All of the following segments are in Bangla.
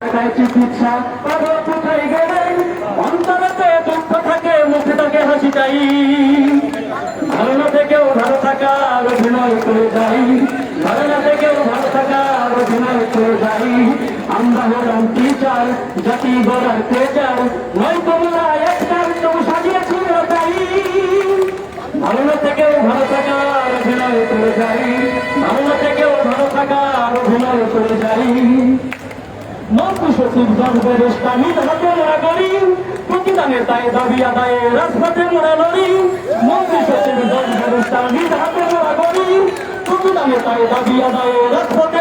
চিকিৎসা থাকে হাসি চাই ধারণা থেকেও ভালো থাকার অভিনয় করে যাই ধারণা থেকেও ভালো থাকার অভিনয় করে যাই আমরা হলাম টিচার জাতি গড়ার টিচার নয় তোমরা একটার তো সাজিয়েছিল তাই ধারণা থেকেও ভালো থাকার অভিনয় করে যাই সচিব জনগণের ইসলামী হাতে মোড়া করি প্রতিদানের দায়ে, দাবি আদায়ে, রাজপথে মোড়া লড়ি, মন্ত্রী সচিব জনগণের ইসলামী হাতে মোড়া করি প্রতিদানের দায়ে, দাবি আদায়ে, রাজপথে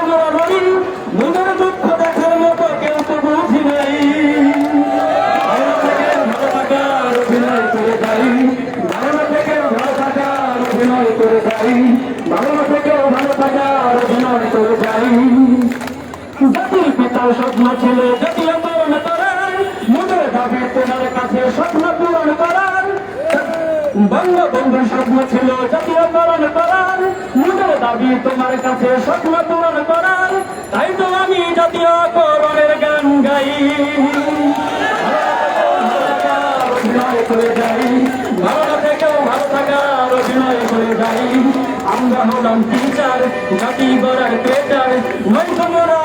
ছিল জাতীয় পূরণ করার মনের দাবি তোমার কাছে স্বপ্ন পূরণ করার। বঙ্গবন্ধুর স্বপ্ন ছিল জাতীয় পূরণ করার মনের দাবি তোমার কাছে স্বপ্ন পূরণ করার। তাই তো আমি জাতীয় করণের গান গাই। অভিনয় করে যাই। ভালো থেকেও অভিনয় করে যাই। আমরা হলাম টিচার জাতি গড়ার ক্রেটার নয়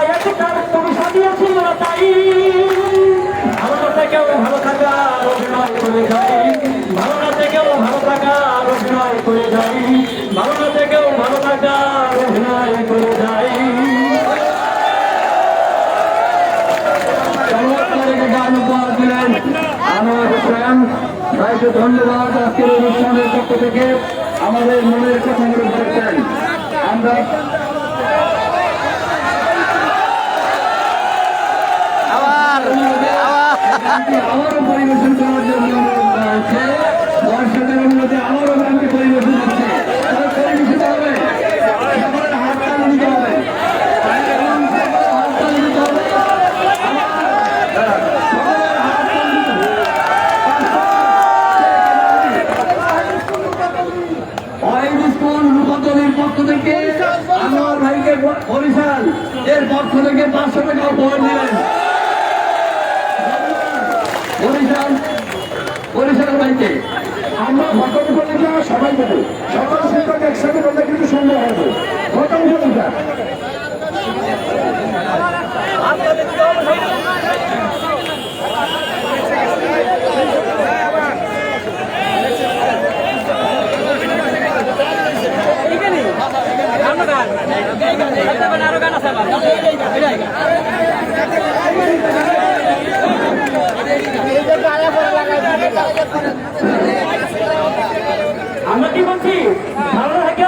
আমার হোসেন ধন্যবাদ আজকের অনুষ্ঠানের পক্ষ থেকে আমাদের মনের কথাগুলো বলেছেন আমরা গানটি আবারও পরিবেশন করার জন্য অনুরোধ করা হচ্ছে দর্শকের অনুরোধে আবারও গানটি পরিবেশন হচ্ছে তবে পরিবেশিত হবে সকলের হাততালি দিতে হবে এবং সকলের হাততালি দিতে হবে সকলের হাততালি দিতে হবে অয়েল স্কুল রূপান্তরের পক্ষ থেকে আমার ভাইকে বরিশাল পক্ষ থেকে পাঁচশো টাকা উপহার দিলেন। বরিশাল বরিশাল ভাইকে আমরা ভূমিকা সবাই দেবো সকল শিক্ষক একসাথে বললে কিন্তু সুন্দর হবে। আমরা কি বলছি? ভালো থাকে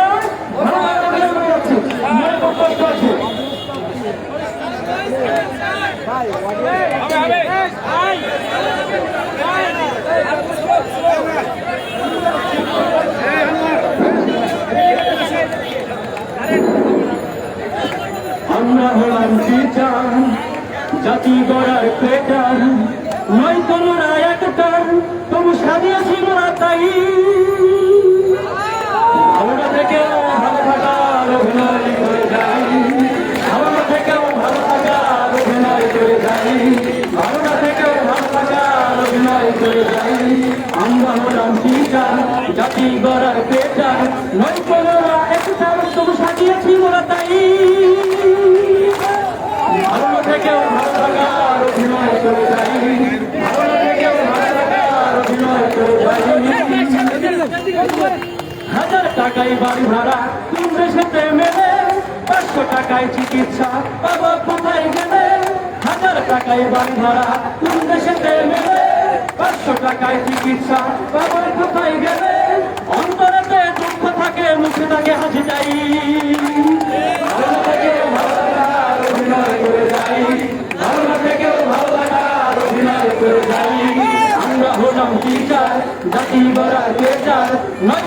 আমরা হলাম টিচার জাতি গড়ার পেটার নয় তোমরা একটার তবু সাজিয়েছি মোরা তাই আমরা থেকেও ভালো থাকার অভিনয় করে যাই। আমরা থেকেও ভালো থাকার অভিনয় করে যাই। আমরা থেকেও ভালো থাকার অভিনয় করে যাই। আমরা হলাম টিচার, জাতি গড়ার পেটার। নয় তোমরা একটার তবু সাজিয়েছি মোরা তাই ভালো থেকেও ভালো থাকার অভিনয় করে যাই ভালো থেকেও ভালো থাকার অভিনয় করে যাই হাজার টাকায় বাড়ি ভাড়া তিন দেশেতে মেলে, পাঁচশো টাকায় চিকিৎসা, বাবা কোথায় গেলে? হাজার টাকায় বাড়ি ভাড়া তিন দেশেতে মেলে, পাঁচশো টাকায় চিকিৎসা, বাবা কোথায় গেলে? অন্তরেতে দুঃখ থাকে মুখে থাকে হাসি যাই ভালো থেকে ভালো লাগার অভিনয় করে যাই। ভালো থেকেও ভালো আমরা হলাম টিচার জাতি গড়া টিচার নয়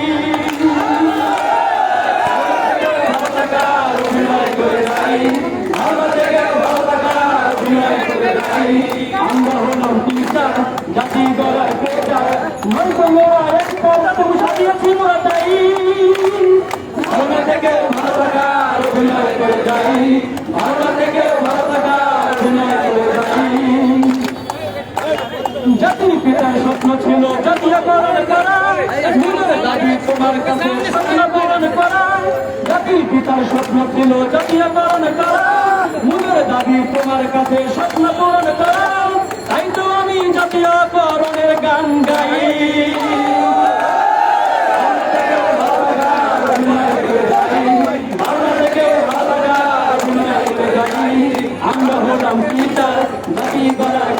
ছিল জাতীয়করণ করা মনের দাবি তোমার কাছে স্বপ্ন পূরণ করা জাতির পিতার স্বপ্ন ছিল জাতীয়করণ করা মনের দাবি তোমার কাছে স্বপ্ন পূরণ করা তাই তো আমি জাতীয়করণের গান গাই। আমরা হলাম পিতা গলায়